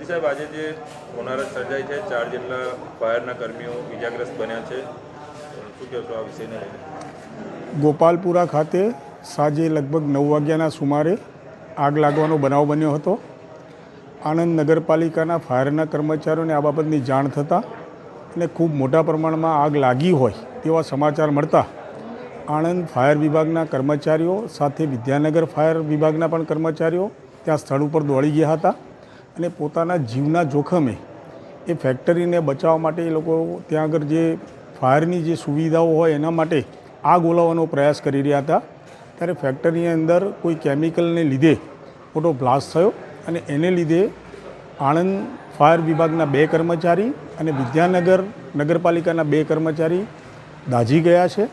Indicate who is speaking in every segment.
Speaker 1: જી સાહેબ, આજે જે હોનારત સર્જાઈ છે, ચાર જેટલા ફાયરના કર્મીઓ ઇજાગ્રસ્ત બન્યા છે. શું કહેશો આ વિષયને
Speaker 2: ગોપાલપુરા ખાતે સાંજે લગભગ નવ વાગ્યાના સુમારે આગ લાગવાનો બનાવ બન્યો હતો. આણંદ નગરપાલિકાના ફાયરના કર્મચારીઓને આ બાબતની જાણ થતાં અને ખૂબ મોટા પ્રમાણમાં આગ લાગી હોય તેવા સમાચાર મળતા આણંદ ફાયર વિભાગના કર્મચારીઓ સાથે વિદ્યાનગર ફાયર વિભાગના પણ કર્મચારીઓ ત્યાં સ્થળ ઉપર દોડી ગયા હતા. અને પોતાના જીવના જોખમે એ ફેક્ટરીને બચાવવા માટે એ લોકો ત્યાં આગળ જે ફાયરની જે સુવિધાઓ હોય એના માટે આગ ઓલાવવાનો પ્રયાસ કરી રહ્યા હતા. ત્યારે ફેક્ટરીની અંદર કોઈ કેમિકલને લીધે મોટો બ્લાસ્ટ થયો અને એને લીધે આણંદ ફાયર વિભાગના બે કર્મચારી અને વિદ્યાનગર નગરપાલિકાના બે કર્મચારી દાઝી ગયા છે.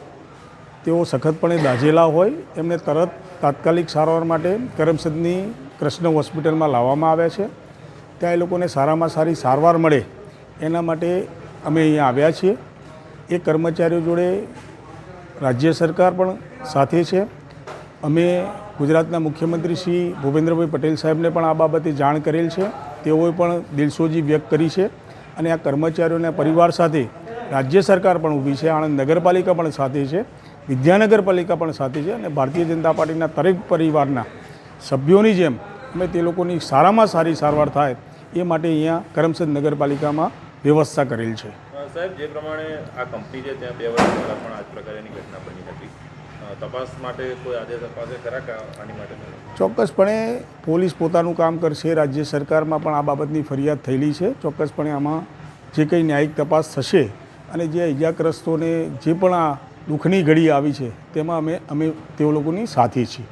Speaker 2: તેઓ સખતપણે દાઝેલા હોય. એમને તરત તાત્કાલિક સારવાર માટે કરમસદની કૃષ્ણ હોસ્પિટલમાં લાવવામાં આવ્યા છે. ત્યાં એ લોકોને સારામાં સારી સારવાર મળે એના માટે અમે અહીંયા આવ્યા છીએ. એ કર્મચારીઓ જોડે રાજ્ય સરકાર પણ સાથે છે. અમે ગુજરાતના મુખ્યમંત્રી શ્રી ભૂપેન્દ્રભાઈ પટેલ સાહેબને પણ આ બાબતે જાણ કરેલ છે. તેઓએ પણ દિલસોજી વ્યક્ત કરી છે અને આ કર્મચારીઓના પરિવાર સાથે રાજ્ય સરકાર પણ ઊભી છે, આણંદ નગરપાલિકા પણ સાથે છે, વિદ્યાનગરપાલિકા પણ સાથે છે અને ભારતીય જનતા પાર્ટીના દરેક પરિવારના સભ્યોની જેમ અમે તે લોકોની સારામાં સારી સારવાર થાય એ માટે અહીંયા કરમસદ નગરપાલિકામાં વ્યવસ્થા કરેલ છે.
Speaker 1: સાહેબ જે પ્રમાણે આ કંપની છે ત્યાં બે વર્ષ પહેલાં પણ આ જ પ્રકારની ઘટના બની હતી. તપાસ માટે કોઈ આદેશ અપાશે ખરા આની માટે
Speaker 2: ચોક્કસપણે પોલીસ પોતાનું કામ કરશે રાજ્ય સરકારમાં પણ આ બાબતની ફરિયાદ થયેલી છે. ચોક્કસપણે આમાં જે કંઈ ન્યાયિક તપાસ થશે અને જે ઇજાગ્રસ્તોને જે પણ આ દુઃખની ઘડી આવી છે તેમાં અમે અમે તેઓ લોકોની સાથે છીએ.